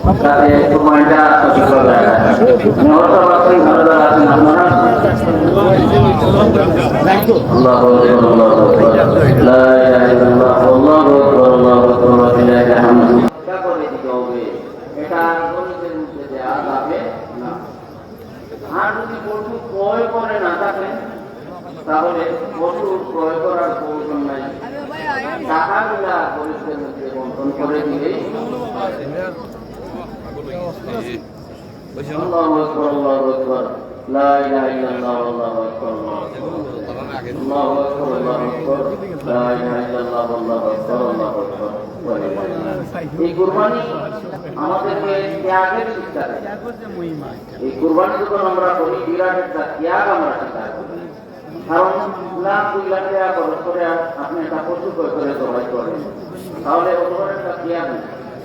তাতে সময়টা সঠিকভাবে নটা বাসন ভালো যারা আছেন আপনারা আল্লাহু আকবার আল্লাহু আকবার লা ইলাহা ইল্লাল্লাহ আল্লাহু আকবার আল্লাহু আকবার ওয়া লিল্লাহিল হামদ এটা করে দিতে হবে এটা গণিতের মধ্যে দেওয়া যাবে না আর যদি পশু ক্রয় করে না থাকেন তাহলে পশু ক্রয় করার প্রয়োজন নাই টাকাগুলা গরিবদের বন্টন করে দিলেই আল্লাহু। এই কুরবানি আমাদেরকে আমরা করি বিরাট একটা ত্যাগ আমরা করে আপনি একটা পশু করে তাহলে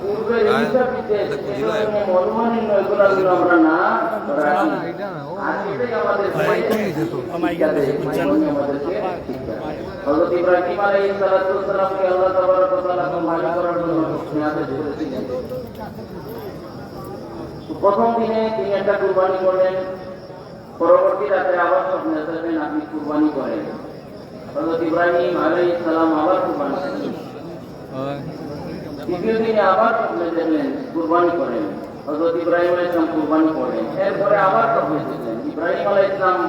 পূর্বের হিসাব বিদ্বেষ এগুলো মনোমালিন্য এগুলো যেন আমরা না রাখি। আর এটাই আমাদের শিক্ষা দেয়, আমাদেরকে শিক্ষা দেয়। হযরত ইব্রাহিম আলাইহিস সালাতু ওয়াস সালামকে আল্লাহ তাবারক ওয়া তাআলা কুরবানি করার জন্য নির্দেশ করেছিলেন প্রথম দিনে তিনি একটা কুরবানি করলেন পরবর্তী রাতে আবার স্বপ্নে আসলেন আপনি কুরবানি করেন হযরত ইব্রাহিম আলাইহিস সালাম আবার কুরবানি করলেন তৃতীয় দিনে আবার দেখলেন কুরবানি করেন। হজরত ইব্রাহিম আলাইসলাম কুরবানি করেন। এরপরে আবার স্বপ্নে দিলেন। ইব্রাহিম আলাইহিস সালাম